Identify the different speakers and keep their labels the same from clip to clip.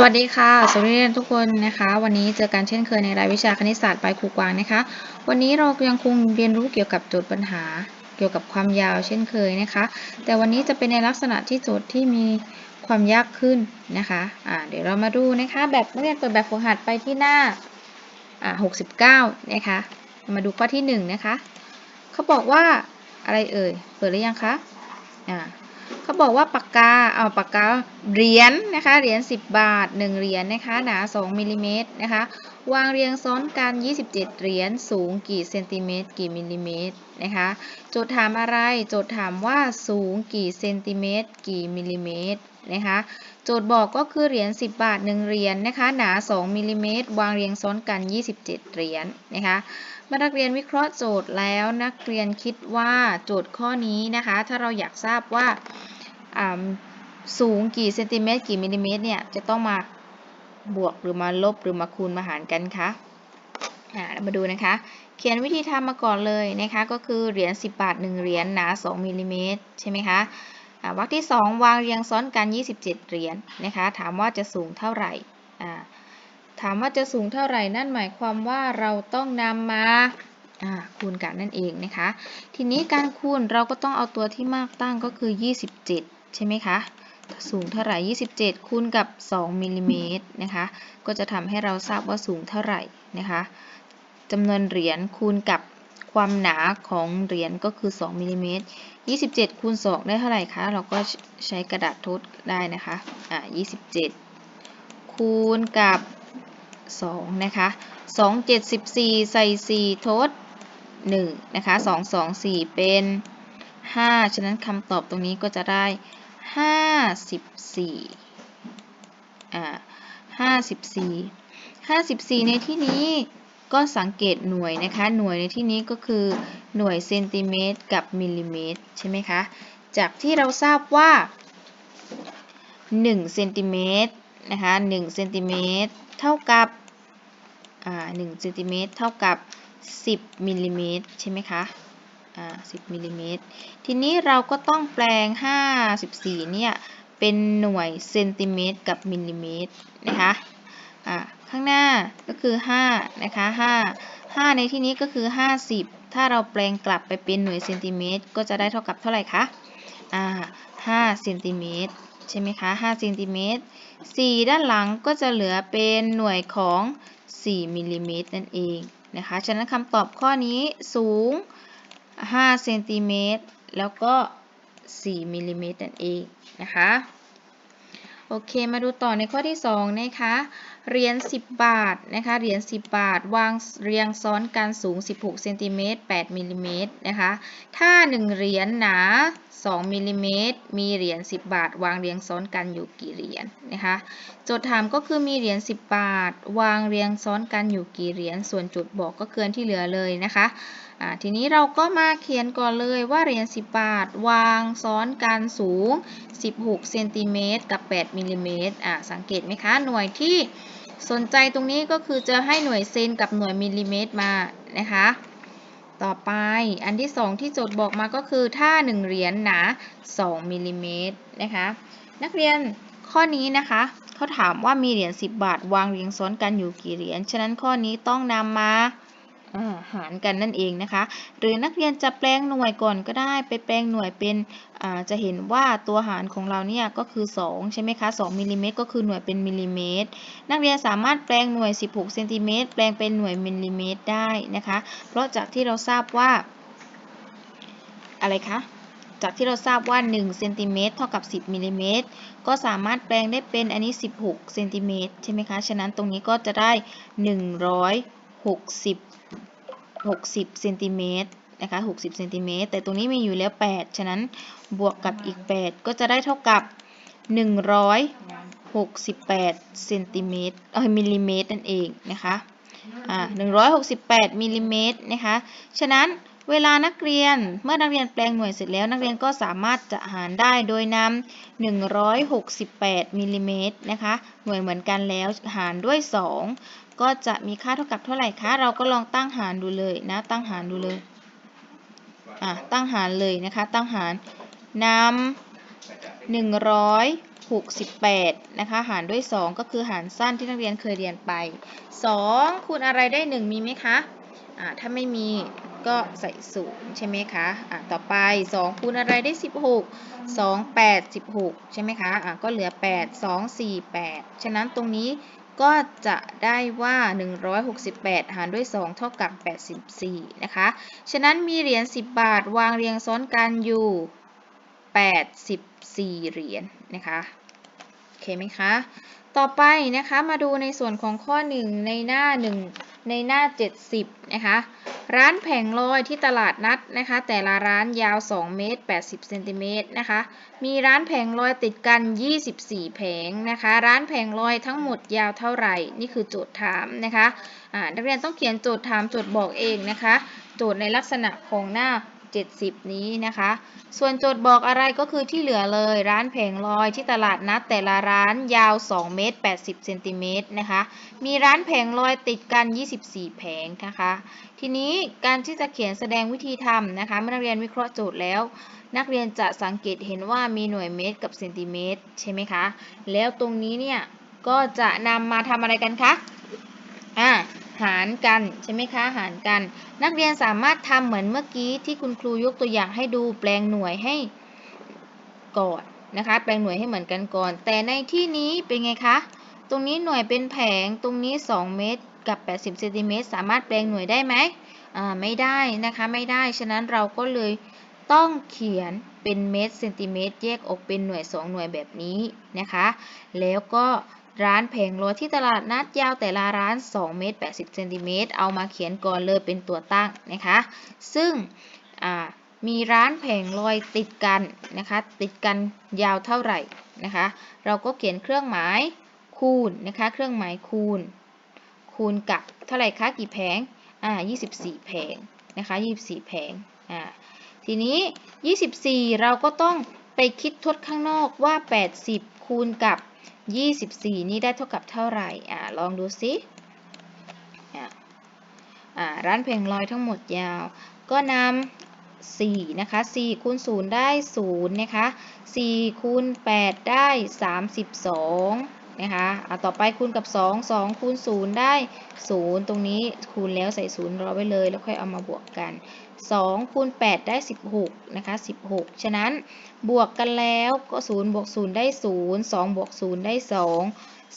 Speaker 1: สวัสดีค่ะสวัสดีนักเรียนทุกคนนะคะ วันนี้เจอกันเช่นเคยในรายวิชาคณิตศาสตร์ไปครูกวางนะคะ วันนี้เรายังคงเรียนรู้เกี่ยวกับโจทย์ปัญหา เกี่ยวกับความยาวเช่นเคยนะคะ แต่วันนี้จะเป็นในลักษณะที่โจทย์ที่มีความยากขึ้นนะคะอ่าเดี๋ยวเรามาดูนะคะ แบบนักเรียนเปิดแบบฝึกหัดไปที่หน้าอ่า69นะคะมาดูข้อที่1นะคะเขาบอกว่าอะไรเอ่ยเปิดหรือยังคะอ่า บอกว่าปากกาเอาปากกาเหรียญนนะคะเหรียญ10 บาท 1 เหรียญนนะคะหนา 2มิลลิเมตรนะคะวางเรียงซ้อนกัน 27 เหรียญสูงกี่เซนติเมตรกี่มิลลิเมตรนะคะโจทย์ถามอะไรโจทย์ถามว่าสูงกี่เซนติเมตรกี่มิลลิเมตรนะคะโจทย์บอกก็คือเหรียญ10 บาท 1 เหรียญนนะคะหนา 2มิลลิเมตรวางเรียงซ้อนกัน 27 เหรียญนนะคะเมื่อนักเรียนวิเคราะห์โจทย์แล้วนักเรียนคิดว่าโจทย์ข้อนี้นะคะ ถ้าเราอยากทราบว่า สูงกี่เซนติเมตรกี่มิลลิเมตรเนี่ยจะต้องมาบวกหรือมาลบหรือมาคูณมาหารกันคะมาดูนะคะ เขียนวิธีทำมาก่อนเลยนะคะก็คือเหรียญ10 บาท 1 เหรียญหนา 2มิลลิเมตรใช่ไหมคะวรรคที่ 2 วางเรียงซ้อนกัน 27 เหรียญนะคะ ถามว่าจะสูงเท่าไหร่ถามว่าจะสูงเท่าไหร่นั่นหมายความว่าเราต้องนำมาคูณกันนั่นเองนะคะ ทีนี้การคูณเราก็ต้องเอาตัวที่มากตั้งก็คือ 27 ใช่ไหมคะสูงเท่าไหร่ 27 คูณกับ 2มิลลิเมตรนะคะ ก็จะทำให้เราทราบว่าสูงเท่าไหร่นะคะจำนวนเหรียญคูณกับความหนาของเหรียญก็คือ 2มิลลิเมตร27 คูณ 2 ได้เท่าไหร่คะ เราก็ใช้กระดาษทดได้นะคะ อ่า27 คูณกับ 2 นะคะ 2 74 ใส่ 4 ทด 1 นะคะ 2 2 4 เป็น 5 ฉะนั้นคำตอบตรงนี้ก็จะได้ ห้าสิบสี่อ่าห้าสิบสี่ห้าสิบสี่ในที่นี้ก็สังเกตหน่วยนะคะ หน่วยในที่นี้ก็คือหน่วยเซนติเมตรกับมิลลิเมตรใช่ไหมคะ จากที่เราทราบว่า1เซนติเมตรนะคะ1เซนติเมตรเท่ากับอ่า1เซนติเมตรเท่ากับ 10มิลลิเมตรใช่ไหมคะ 10มิลลิเมตรทีนี้เราก็ต้องแปลง 54 เนี่ย เป็นหน่วยเซนติเมตรกับมิลลิเมตรนะคะข้างหน้าก็คือ 5 นะคะ 5 5 ในที่นี้ก็คือ 50 ถ้าเราแปลงกลับไปเป็นหน่วยเซนติเมตรก็จะได้เท่ากับเท่าไหร่คะอ่า5เซนติเมตรใช่ไหมคะ5เซนติเมตร4ด้านหลังก็จะเหลือเป็นหน่วยของ 4มิลลิเมตรนั่นเองนะคะ ฉะนั้นคำตอบข้อนี้สูง 5เซนติเมตรแล้วก็ 4มิลลิเมตรนั่นเองนะคะโอเค มาดูต่อในข้อที่2นะคะเหรียญ10 บาทนะคะเหรียญ10 บาท วางเรียงซ้อนกันสูง 16เซนติเมตร8มิลลิเมตรนะคะถ้า 1 เหรียญหนา 2มิลลิเมตรมีเหรียญ10 บาท วางเรียงซ้อนกันอยู่กี่เหรียญนะคะโจทย์ถามก็คือมีเหรียญ10 บาท วางเรียงซ้อนกันอยู่กี่เหรียญส่วนจุดบอกก็เกินที่เหลือเลยนะคะ ทีนี้เราก็มาเขียนก่อนเลยว่าเหรียญ10 บาท วางซ้อนกันสูง 16 เซนติเมตรกับ 8 มิลลิเมตรสังเกตไหมคะ หน่วยที่สนใจตรงนี้ก็คือจะให้หน่วยเซนกับหน่วยมิลลิเมตรมานะคะ ต่อไปอันที่ 2 ที่โจทย์บอกมาก็คือถ้า 1 เหรียญหนา 2 มิลลิเมตรนะคะ นักเรียนข้อนี้นะคะเขาถามว่ามีเหรียญ10 บาท วางเรียงซ้อนกันอยู่กี่เหรียญ ฉะนั้นข้อนี้ต้องนำมา หารกันนั่นเองนะคะ หรือนักเรียนจะแปลงหน่วยก่อนก็ได้ไปแปลงหน่วยเป็นจะเห็นว่าตัวหารของเราเนี่ยก็คือ 2 ใช่ไหมคะ2มิลลิเมตรก็คือหน่วยเป็นมิลลิเมตรนักเรียนสามารถแปลงหน่วย 16เซนติเมตรแปลงเป็นหน่วยมิลลิเมตรได้นะคะ เพราะจากที่เราทราบว่า อะไรคะจากที่เราทราบว่า1เซนติเมตรเท่ากับ 10มิลลิเมตรก็สามารถแปลงได้เป็นอันนี้ 16เซนติเมตรใช่ไหมคะ ฉะนั้นตรงนี้ก็จะได้ 160 60เซนติเมตรนะคะ60เซนติเมตรแต่ตรงนี้มีอยู่แล้ว 8 ฉะนั้นบวกกับอีก 8 ก็จะได้เท่ากับ 168เซนติเมตรเอ้ยมิลลิเมตรนั่นเองนะคะอ่า168มิลลิเมตรนะคะฉะนั้นเวลานักเรียนเมื่อนักเรียนแปลงหน่วยเสร็จแล้ว นักเรียนก็สามารถจะหารได้โดยนำ168มิลลิเมตรนะคะหน่วยเหมือนกันแล้วหารด้วย 2 ก็จะมีค่าเท่ากับเท่าไหร่คะ เราก็ลองตั้งหารดูเลยนะ ตั้งหารดูเลย อะ ตั้งหารเลยนะคะ ตั้งหารนำหนึ่งร้อย68 นะคะ หารด้วย 2 ก็คือหารสั้นที่นักเรียนเคยเรียนไป 2 คูณอะไรได้ 1 มีไหมคะ อ่า ถ้าไม่มีก็ใส่ศูนย์ใช่ไหมคะ อ่า ต่อไป 2 คูณอะไรได้ 16 2 8 16 ใช่ไหมคะ อ่า ก็เหลือ 8 2 4 8 ฉะนั้นตรงนี้ ก็จะได้ว่า 168 หารด้วย 2 เท่ากับ 84 นะคะ ฉะนั้นมีเหรียญ 10 บาทวางเรียงซ้อนกันอยู่ 84 เหรียญนะคะโอเคไหมคะ ต่อไปนะคะมาดูในส่วนของข้อ 1 ในหน้า 1 ในหน้า 70 นะคะ ร้านแผงลอยที่ตลาดนัดนะคะ แต่ละร้านยาว 2 เมตร 80 เซนติเมตรนะคะ มีร้านแผงลอยติดกัน 24 แผงนะคะ ร้านแผงลอยทั้งหมดยาวเท่าไหร่ นี่คือโจทย์ถามนะคะนักเรียนต้องเขียนโจทย์ถามโจทย์บอกเองนะคะ โจทย์ในลักษณะของหน้า 70 นี้นะคะ ส่วนโจทย์บอกอะไรก็คือที่เหลือเลยร้านแผงลอยที่ตลาดนัดแต่ละร้านยาว 2 เมตร 80 เซนติเมตรนะคะ มีร้านแผงลอยติดกัน 24 แผงนะคะ ทีนี้การที่จะเขียนแสดงวิธีทำนะคะเมื่อนักเรียนวิเคราะห์โจทย์แล้ว นักเรียนจะสังเกตเห็นว่ามีหน่วยเมตรกับเซนติเมตรใช่ไหมคะ แล้วตรงนี้เนี่ยก็จะนำมาทำอะไรกันคะ อ่า หารกันใช่ไหมคะหารกัน นักเรียนสามารถทำเหมือนเมื่อกี้ที่คุณครูยกตัวอย่างให้ดูแปลงหน่วยให้ก่อนนะคะ แปลงหน่วยให้เหมือนกันก่อน แต่ในที่นี้เป็นไงคะ ตรงนี้หน่วยเป็นแผงตรงนี้ 2 เมตรกับ 80เซนติเมตรสามารถแปลงหน่วยได้ไหมอ่าไม่ได้นะคะไม่ได้ ฉะนั้นเราก็เลยต้องเขียนเป็นเมตรเซนติเมตรแยกออกเป็นหน่วย 2 หน่วยแบบนี้นะคะ แล้วก็ ร้านแผงลอยที่ตลาดนัดยาวแต่ละร้าน 2 เมตร 80 เซนติเมตร เอามาเขียนก่อนเลยเป็นตัวตั้งนะคะ ซึ่งมีร้านแผงลอยติดกันนะคะ ติดกันยาวเท่าไหร่นะคะ เราก็เขียนเครื่องหมายคูณนะคะ เครื่องหมายคูณ คูณกับเท่าไหร่คะกี่แผง อ่า 24 แผงนะคะ 24 แผง อ่า ทีนี้ 24 เราก็ต้องไปคิดทดข้างนอกว่า 80 คูณกับ 24 นี่ได้เท่ากับเท่าไหร่อ่าลองดูซิอ่าร้านเพลงลอยทั้งหมดยาว ก็นำ4นะคะ4คูณ0ได้0นะคะ4คูณ8ได้ 32 นะคะอ่าต่อไปคูณกับ 2 2คูณ0ได้ 0 ตรงนี้คูณแล้วใส่0รอไว้เลย แล้วค่อยเอามาบวกกัน 2คูณ8ได้ 16นะคะ16 ฉะนั้นบวกกันแล้วก็0บวก0ได้ 0 2บวก0ได้ 2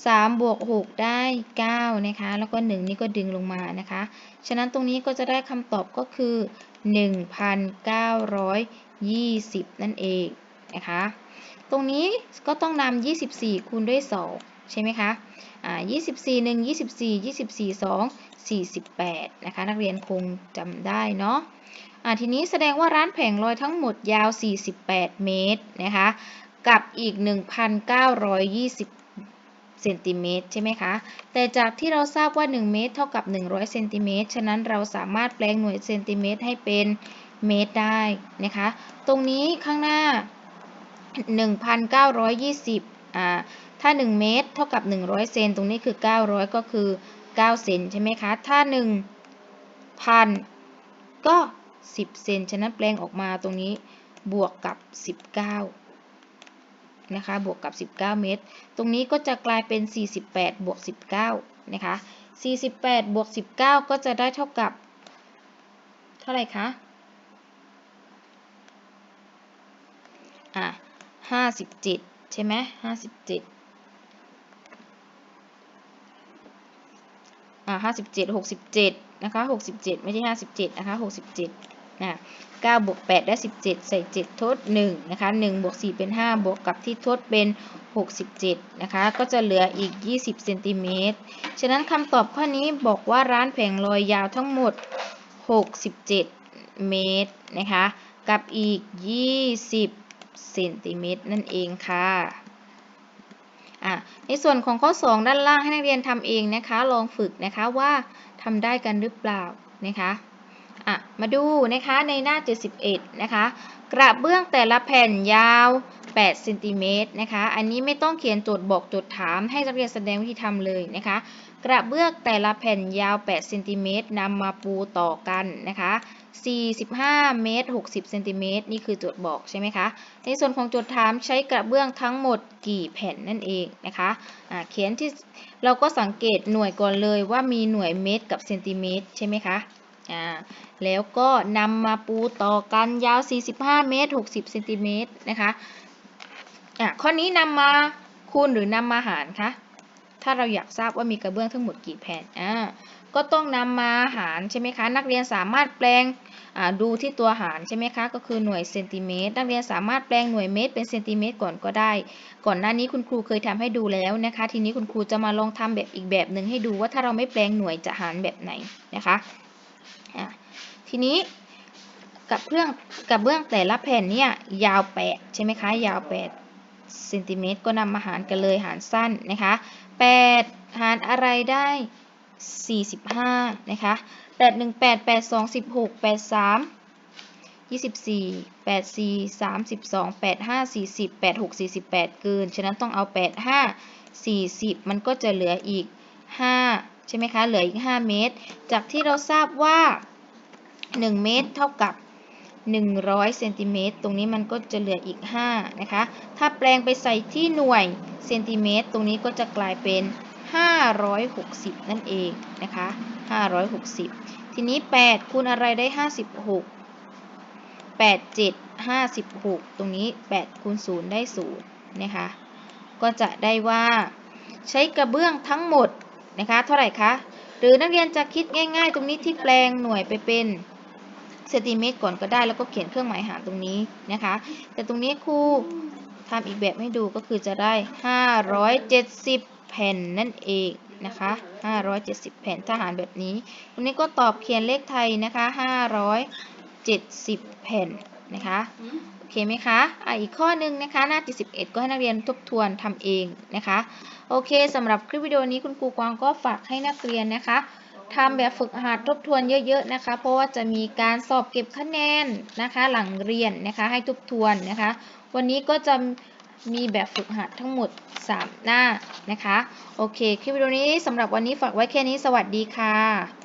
Speaker 1: 3บวก6ได้9นะคะ แล้วก็ 1 นี่ก็ดึงลงมานะคะ ฉะนั้นตรงนี้ก็จะได้คำตอบก็คือ 1,920 นั่นเองนะคะ ตรงนี้ก็ต้องนำ24 คูณด้วย 2 ใช่ไหมคะอ่า24 1 24 24 2 48 นะคะ นักเรียนคงจำได้เนาะอ่าทีนี้แสดงว่าร้านแผงลอยทั้งหมดยาว 48 เมตรนะคะ กับอีก 1,920เซนติเมตรใช่ไหมคะ แต่จากที่เราทราบว่า 1 เมตร เท่ากับ 100เซนติเมตร ฉะนั้นเราสามารถแปลงหน่วยเซนติเมตรให้เป็นเมตรได้นะคะ ตรงนี้ข้างหน้า 1,920 ถ้า 1 เมตร เท่ากับ 100 เซน ตรงนี้คือ 900 ก็คือ 9 เซนใช่ไหมคะ ถ้า 1,000 ก็ 10 เซน ฉะนั้นแปลงออกมาตรงนี้บวกกับ 19 นะคะ บวกกับ 19 เมตร ตรงนี้ก็จะกลายเป็น 48 บวก 19 นะคะ 48 บวก 19 ก็จะได้เท่ากับ เท่าไหร่คะ อะ 57 ใช่ไหมห้าสิบเจ็ดอ่าห้าสิบเจ็ดหกสิบเจ็ดนะคะหกสิบเจ็ดไม่ใช่ห้าสิบเจ็ดนะคะหกสิบเจ็ดนะเก้าบวกแปดได้สิบเจ็ดใส่เจ็ดทดหนึ่งนะคะหนึ่งบวกสี่เป็นห้าบวกกับที่ทดเป็นหกสิบเจ็ดนะคะก็จะเหลืออีกยี่สิบเซนติเมตรฉะนั้นคำตอบข้อนี้บอกว่าร้านแผงลอยยาวทั้งหมดหกสิบเจ็ดเมตรนะคะกับอีกยี่สิบ เซนติเมตรนั่นเองค่ะอะในส่วนของข้อ 2 ด้านล่างให้นักเรียนทำเองนะคะ ลองฝึกนะคะว่าทำได้กันหรือเปล่านะคะอะมาดูนะคะในหน้า 71 นะคะ กระเบื้องแต่ละแผ่นยาว8เซนติเมตรนะคะ อันนี้ไม่ต้องเขียนโจทย์บอกโจทย์ถามให้นักเรียนแสดงวิธีทำเลยนะคะ กระเบื้องแต่ละแผ่นยาว8เซนติเมตรนำมาปูต่อกันนะคะ 45 เมตร 60 เซนติเมตร นี่คือโจทย์บอกใช่ไหมคะ ในส่วนของโจทย์ถามใช้กระเบื้องทั้งหมดกี่แผ่นนั่นเองนะคะะเขียนที่เราก็สังเกตหน่วยก่อนเลยว่ามีหน่วยเมตรกับเซนติเมตรใช่ไหมคะแล้วก็นำมาปูต่อกันยาว 45 เมตร 60 เซนติเมตรนะคะะข้อนี้นำมาคูณหรือนำมาหารคะ ถ้าเราอยากทราบว่ามีกระเบื้องทั้งหมดกี่แผ่นอ่า ก็ต้องนำมาหารใช่ไหมคะนักเรียนสามารถแปลงดูที่ตัวหารใช่ไหมคะก็คือหน่วยเซนติเมตรนักเรียนสามารถแปลงหน่วยเมตรเป็นเซนติเมตรก่อนก็ได้ ก่อนหน้านี้คุณครูเคยทำให้ดูแล้วนะคะ ทีนี้คุณครูจะมาลองทำแบบอีกแบบหนึ่งให้ดูว่าถ้าเราไม่แปลงหน่วยจะหารแบบไหนนะคะทีนี้กับเบื้องกับเบื้องแต่ละแผ่นเนี่ยยาว 8 ใช่ไหมคะ ยาว8เซนติเมตรก็นำมาหารกันเลยหารสั้นนะคะ 8 หารอะไรได้ 45 นะคะ 8 1 8 8 2 16 8 3 24 8 4 32 8 5 40 8 6 48 เกิน ฉะนั้นต้องเอา 8 5 40 มันก็จะเหลืออีก 5 ใช่ไหมคะ เหลืออีก 5 เมตร จากที่เราทราบว่า 1 เมตรเท่ากับ 100เซนติเมตร ตรงนี้มันก็จะเหลืออีก 5 นะคะ ถ้าแปลงไปใส่ที่หน่วยเซนติเมตร ตรงนี้ก็จะกลายเป็น 560 นั่นเองนะคะ560 ทีนี้ 8 คูณอะไรได้ 56 8 7 56 ตรงนี้ 8 คูณ 0 ได้ 0 นะคะ ก็จะได้ว่าใช้กระเบื้องทั้งหมดนะคะ เท่าไหร่คะ หรือนักเรียนจะคิดง่าย ๆ ตรงนี้ที่แปลงหน่วยไปเป็นเซนติเมตรก่อนก็ได้แล้วก็เขียนเครื่องหมายหารตรงนี้นะคะ แต่ตรงนี้ครูทำอีกแบบให้ดูก็คือจะได้ 570 แผ่นนั่นเองนะคะ570 แผ่นทหารแบบนี้ตรงนี้ก็ตอบเขียนเลขไทยนะคะ570 แผ่นนะคะโอเคไหมคะอะอีกข้อหนึ่งนะคะหน้า71ก็ให้นักเรียนทบทวนทำเองนะคะโอเคสำหรับคลิปวิดีโอนี้คุณครูกวางก็ฝากให้นักเรียนนะคะทำแบบฝึกหัดทบทวนเยอะๆนะคะ เพราะว่าจะมีการสอบเก็บคะแนนนะคะ หลังเรียนนะคะให้ทบทวนนะคะ วันนี้ก็จะ มีแบบฝึกหัดทั้งหมด 3 หน้านะคะ โอเค คลิปวิดีโอนี้สำหรับวันนี้ฝากไว้แค่นี้ สวัสดีค่ะ